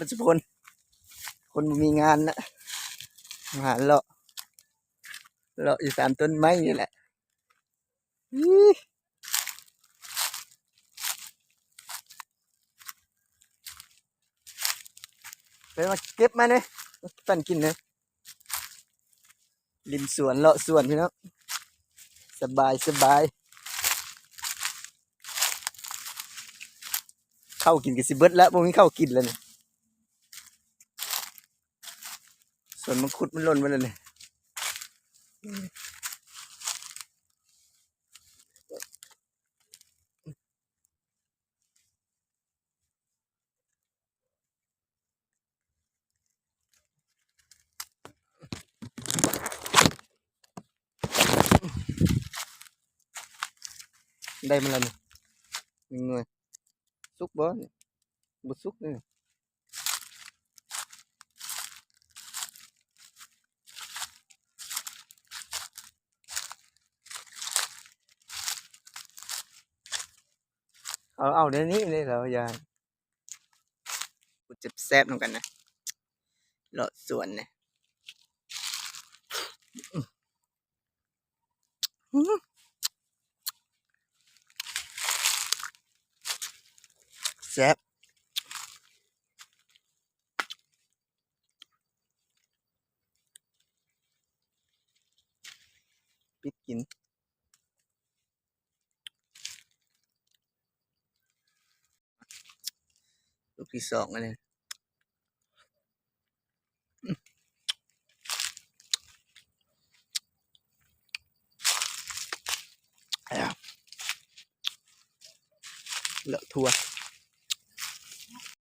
ปัจจุบันคนมีงานนะมาหาเลาะเลาะอยู่ตามต้นไม้นี่แหละอี๋ไปมาเก็บมาเนี่ยปั่นกินเลยริมสวนเลาะสวนพี่น้องสบายสบายเข้ากินกับสิเบิดแล้วบ่มีข้ากินแล้วเนี่ย ส่วนมังคุดมันหล่นมาแล้วนี่ได้มาแล้วนี่หนึ่งหน่วยสุกบ่ เนี่ยบ่สุกนี่เอาเอาเดี๋ยวนี้เลยเหรอยายกูจะแซ่บนำกันนะเลาะสวนเนี่ยอื้อแซ่บปิดกิน ลูกที่สองอันนี้อ่เลอะทั่ว